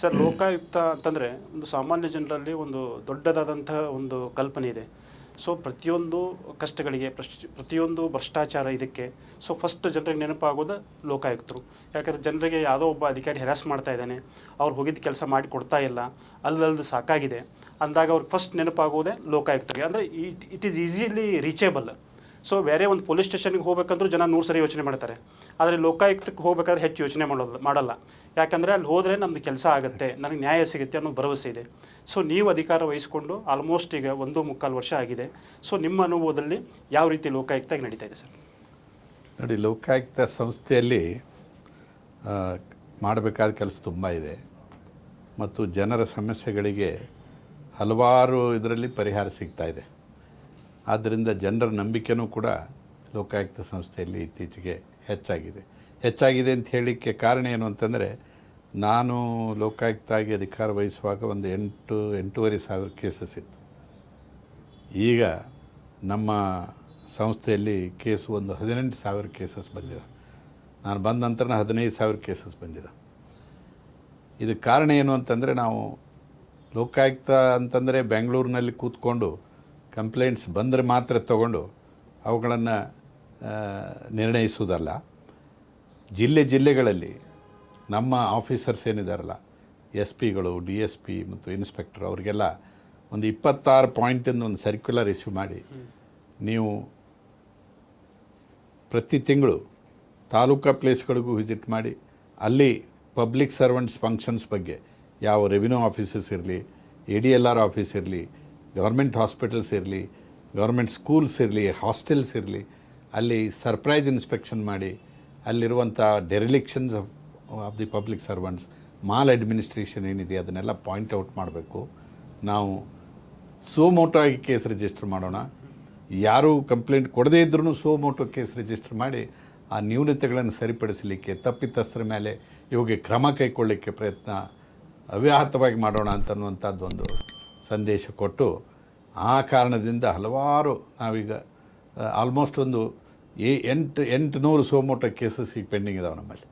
Sir, Lokayukta ಅಂತಂದರೆ ಒಂದು ಸಾಮಾನ್ಯ ಜನರಲ್ಲಿ ಒಂದು ದೊಡ್ಡದಾದಂತಹ ಒಂದು ಕಲ್ಪನೆ ಇದೆ. ಸೊ ಪ್ರತಿಯೊಂದು ಕಷ್ಟಗಳಿಗೆ ಪ್ರತಿಯೊಂದು ಭ್ರಷ್ಟಾಚಾರ ಇದಕ್ಕೆ ಸೊ ಫಸ್ಟ್ ಜನರಿಗೆ ನೆನಪಾಗೋದು ಲೋಕಾಯುಕ್ತರು. ಯಾಕಂದರೆ ಜನರಿಗೆ ಯಾವುದೋ ಒಬ್ಬ ಅಧಿಕಾರಿ ಹೆರಾಸ್ ಮಾಡ್ತಾ ಇದ್ದಾನೆ, ಅವ್ರು ಹೋಗಿದ್ದ ಕೆಲಸ ಮಾಡಿ ಕೊಡ್ತಾ ಇಲ್ಲ ಅಲ್ಲಲ್ದು ಸಾಕಾಗಿದೆ. ಅಂದಾಗ ಅವ್ರಿಗೆ ಫಸ್ಟ್ ನೆನಪಾಗೋದೇ ಲೋಕಾಯುಕ್ತರಿಗೆ. ಅಂದರೆ it it is easily reachable so ಬೇರೆ ಒಂದು ಪೊಲೀಸ್ ಸ್ಟೇಷನ್ಗೆ ಹೋಗಬೇಕಂದ್ರೂ ಜನ ನೂರು ಸರಿ ಯೋಚನೆ ಮಾಡ್ತಾರೆ. ಆದರೆ ಲೋಕಾಯುಕ್ತಕ್ಕೆ ಹೋಗಬೇಕಾದ್ರೆ ಹೆಚ್ಚು ಯೋಚನೆ ಮಾಡೋದು, ಮಾಡಲ್ಲ. ಯಾಕಂದರೆ ಅಲ್ಲಿ ಹೋದರೆ ನಮ್ಮದು ಕೆಲಸ ಆಗುತ್ತೆ ನನಗೆ ನ್ಯಾಯ ಸಿಗುತ್ತೆ ಅನ್ನೋ ಭರವಸೆ ಇದೆ. ಸೊ ನೀವು ಅಧಿಕಾರ ವಹಿಸಿಕೊಂಡು ಆಲ್ಮೋಸ್ಟ್ ಈಗ ಒಂದು ಮುಕ್ಕಾಲು ವರ್ಷ ಆಗಿದೆ. ಸೊ ನಿಮ್ಮ ಅನುಭವದಲ್ಲಿ ಯಾವ ರೀತಿ ಲೋಕಾಯುಕ್ತಾಗಿ ನಡೀತಾ ಇದೆ ಸರ್? ನೋಡಿ, ಲೋಕಾಯುಕ್ತ ಸಂಸ್ಥೆಯಲ್ಲಿ ಮಾಡಬೇಕಾದ ಕೆಲಸ ತುಂಬ ಇದೆ. ಮತ್ತು ಜನರ ಸಮಸ್ಯೆಗಳಿಗೆ ಹಲವಾರು ಇದರಲ್ಲಿ ಪರಿಹಾರ ಸಿಗ್ತಾ ಇದೆ. ಆದ್ದರಿಂದ ಜನರ ನಂಬಿಕೆನೂ ಕೂಡ ಲೋಕಾಯುಕ್ತ ಸಂಸ್ಥೆಯಲ್ಲಿ ಇತ್ತೀಚೆಗೆ ಹೆಚ್ಚಾಗಿದೆ. ಹೆಚ್ಚಾಗಿದೆ ಅಂತ ಹೇಳಿಕ್ಕೆ ಕಾರಣ ಏನು ಅಂತಂದರೆ, ನಾನು ಲೋಕಾಯುಕ್ತ ಆಗಿ ಅಧಿಕಾರ ವಹಿಸುವಾಗ ಒಂದು ಎಂಟು, ಎಂಟೂವರೆ ಸಾವಿರ ಕೇಸಸ್ ಇತ್ತು. ಈಗ ನಮ್ಮ ಸಂಸ್ಥೆಯಲ್ಲಿ ಕೇಸು ಒಂದು ಹದಿನೆಂಟು ಸಾವಿರ ಕೇಸಸ್ ಬಂದಿದೆ. ನಾನು ಬಂದ ನಂತರ ಹದಿನೈದು ಸಾವಿರ ಕೇಸಸ್ ಬಂದಿದೆ. ಇದಕ್ಕೆ ಕಾರಣ ಏನು ಅಂತಂದರೆ, ನಾವು ಲೋಕಾಯುಕ್ತ ಅಂತಂದರೆ ಬೆಂಗಳೂರಿನಲ್ಲಿ ಕೂತ್ಕೊಂಡು ಕಂಪ್ಲೇಂಟ್ಸ್ ಬಂದರೆ ಮಾತ್ರ ತಗೊಂಡು ಅವುಗಳನ್ನು ನಿರ್ಣಯಿಸುವುದಲ್ಲ. ಜಿಲ್ಲೆ ಜಿಲ್ಲೆಗಳಲ್ಲಿ ನಮ್ಮ ಆಫೀಸರ್ಸ್ ಏನಿದಾರಲ್ಲ ಎಸ್ ಪಿಗಳು ಡಿ ಎಸ್ ಪಿ ಮತ್ತು ಇನ್ಸ್ಪೆಕ್ಟರ್, ಅವರಿಗೆಲ್ಲ ಒಂದು ಇಪ್ಪತ್ತಾರು ಪಾಯಿಂಟಿಂದ ಒಂದು ಸರ್ಕ್ಯುಲರ್ ಇಶ್ಯೂ ಮಾಡಿ ನೀವು ಪ್ರತಿ ತಿಂಗಳು ತಾಲೂಕಾ ಪ್ಲೇಸ್ಗಳಿಗೂ ವಿಸಿಟ್ ಮಾಡಿ, ಅಲ್ಲಿ ಪಬ್ಲಿಕ್ ಸರ್ವೆಂಟ್ಸ್ ಫಂಕ್ಷನ್ಸ್ ಬಗ್ಗೆ ಯಾವ ರೆವಿನ್ಯೂ ಆಫೀಸಸ್ ಇರಲಿ, A D L R office ಇರಲಿ ಗೌರ್ಮೆಂಟ್ ಹಾಸ್ಪಿಟಲ್ಸ್ ಇರಲಿ ಗೌರ್ಮೆಂಟ್ ಸ್ಕೂಲ್ಸ್ ಇರಲಿ, ಹಾಸ್ಟೆಲ್ಸ್ ಇರಲಿ, ಅಲ್ಲಿ ಸರ್ಪ್ರೈಸ್ ಇನ್ಸ್ಪೆಕ್ಷನ್ ಮಾಡಿ, ಅಲ್ಲಿರುವಂಥ derelictions of of the public servants maladministration ಏನಿದೆ ಅದನ್ನೆಲ್ಲ ಪಾಯಿಂಟ್ ಔಟ್ ಮಾಡಬೇಕು. ನಾವು ಸೋಮೋಟೋ ಆಗಿ ಕೇಸ್ ರಿಜಿಸ್ಟರ್ ಮಾಡೋಣ. ಯಾರು ಕಂಪ್ಲೇಂಟ್ ಕೊಡದೇ ಇದ್ರೂ ಸೋಮೋಟೋ ಕೇಸ್ ರಿಜಿಸ್ಟರ್ ಮಾಡಿ, ಆ ನ್ಯೂನತೆಗಳನ್ನು ಸರಿಪಡಿಸಲಿಕ್ಕೆ, ತಪ್ಪಿತಸ್ಥರ ಮೇಲೆ ಇವಾಗ ಕ್ರಮ ಕೈಗೊಳ್ಳಲಿಕ್ಕೆ ಪ್ರಯತ್ನ ಅವ್ಯಾಹತವಾಗಿ ಮಾಡೋಣ ಅಂತನ್ನುವಂಥದ್ದು ಒಂದು ಸಂದೇಶ ಕೊಟ್ಟು ಆ ಕಾರಣದಿಂದ ಹಲವಾರು ನಾವೀಗ ಆಲ್ಮೋಸ್ಟ್ ಒಂದು ಎಂಟು ಎಂಟು ನೂರು ಸೋಮೋಟ ಕೇಸಸ್ ಈಗ ಪೆಂಡಿಂಗ್ ಇದಾವೆ ನಮ್ಮಲ್ಲಿ.